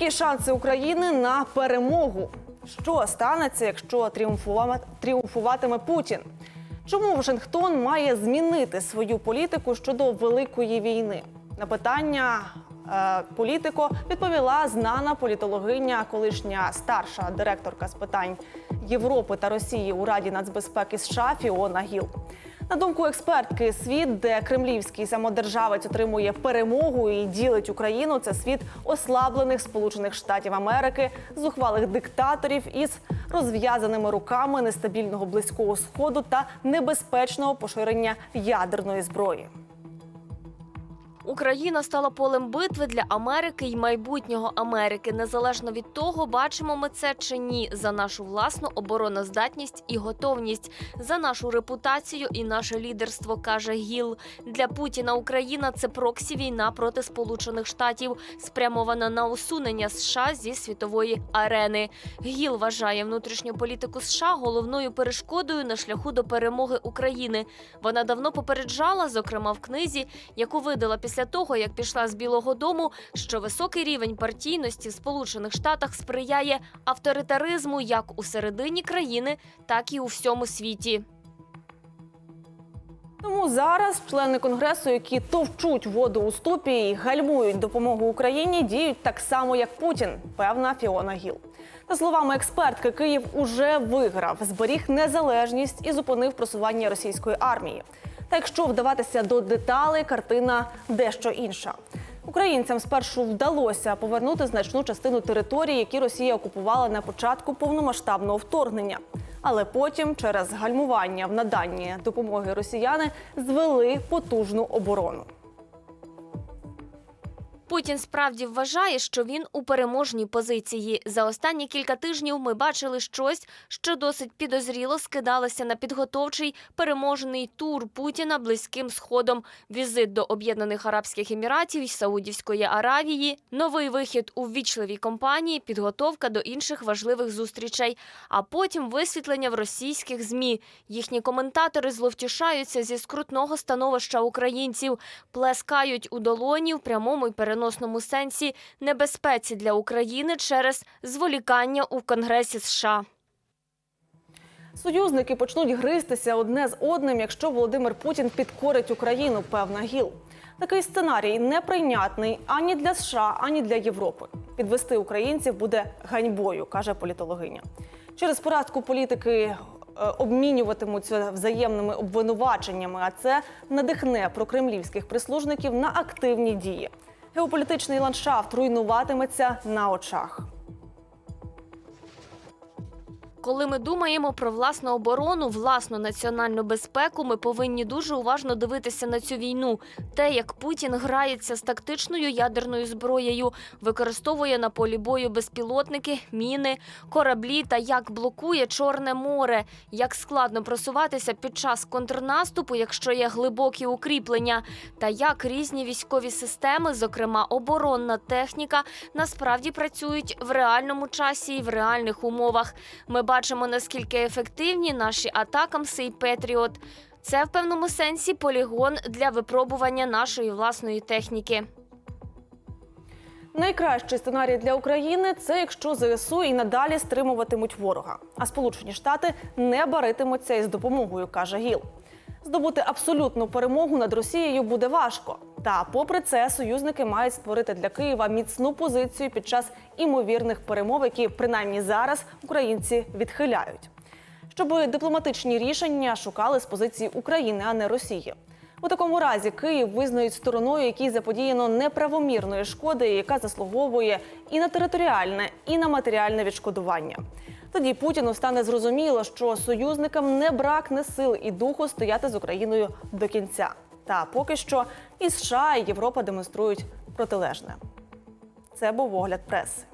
Які шанси України на перемогу? Що станеться, якщо тріумфува- тріумфуватиме Путін? Чому Вашингтон має змінити свою політику щодо великої війни? На питання е, політико відповіла знана політологиня, колишня старша директорка з питань Європи та Росії у Раді нацбезпеки США Фіона Гіл. На думку експертки, світ, де кремлівський самодержавець отримує перемогу і ділить Україну, це світ ослаблених Сполучених Штатів Америки, зухвалих диктаторів із розв'язаними руками нестабільного близького сходу та небезпечного поширення ядерної зброї. Україна стала полем битви для Америки і майбутнього Америки. Незалежно від того, бачимо ми це чи ні, за нашу власну обороноздатність і готовність, за нашу репутацію і наше лідерство, каже Гіл. Для Путіна Україна це проксі війна проти Сполучених Штатів, спрямована на усунення США зі світової арени. Гіл вважає внутрішню політику США головною перешкодою на шляху до перемоги України. Вона давно попереджала, зокрема в книзі, яку видала після того, як пішла з Білого Дому, що високий рівень партійності в Сполучених Штатах сприяє авторитаризму як у середині країни, так і у всьому світі. Тому зараз члени конгресу, які товчуть воду у ступі і гальмують допомогу Україні, діють так само, як Путін, певна Фіона Гіл. За словами експертки, Київ уже виграв, зберіг незалежність і зупинив просування російської армії. Та якщо вдаватися до деталей, картина дещо інша. Українцям спершу вдалося повернути значну частину території, які Росія окупувала на початку повномасштабного вторгнення. Але потім, через гальмування в наданні допомоги росіяни, звели потужну оборону. Путін справді вважає, що він у переможній позиції. За останні кілька тижнів ми бачили щось, що досить підозріло скидалося на підготовчий переможний тур Путіна близьким сходом, візит до Об'єднаних Арабських Еміратів й Саудівської Аравії, новий вихід у ввічливій компанії, підготовка до інших важливих зустрічей, а потім висвітлення в російських змі. Їхні коментатори зловтішаються зі скрутного становища українців, плескають у долоні в прямому й переносному сенсі небезпеці для України через зволікання у Конгресі США. Союзники почнуть гристися одне з одним, якщо Володимир Путін підкорить Україну, певна гіл. Такий сценарій неприйнятний ані для США, ані для Європи. Підвести українців буде ганьбою, каже політологиня. Через поразку політики е, обмінюватимуться взаємними обвинуваченнями, а це надихне прокремлівських прислужників на активні дії. Геополітичний ландшафт руйнуватиметься на очах. Коли ми думаємо про власну оборону, власну національну безпеку, ми повинні дуже уважно дивитися на цю війну. Те, як Путін грається з тактичною ядерною зброєю, використовує на полі бою безпілотники, міни, кораблі та як блокує Чорне море, як складно просуватися під час контрнаступу, якщо є глибокі укріплення, та як різні військові системи, зокрема оборонна техніка, насправді працюють в реальному часі і в реальних умовах. Ми бачимо, наскільки ефективні наші атакамси і Петріот. Це в певному сенсі полігон для випробування нашої власної техніки. Найкращий сценарій для України це якщо ЗСУ і надалі стримуватимуть ворога, а Сполучені Штати не баритимуться із допомогою, каже Гіл. Здобути абсолютну перемогу над Росією буде важко. Та, попри це, союзники мають створити для Києва міцну позицію під час імовірних перемов, які принаймні зараз українці відхиляють. Щоб дипломатичні рішення шукали з позиції України, а не Росії. У такому разі Київ визнають стороною, якій заподіяно неправомірної шкоди, яка заслуговує і на територіальне, і на матеріальне відшкодування. Тоді Путіну стане зрозуміло, що союзникам не бракне сил і духу стояти з Україною до кінця. Та поки що і США, і Європа демонструють протилежне. Це був огляд преси.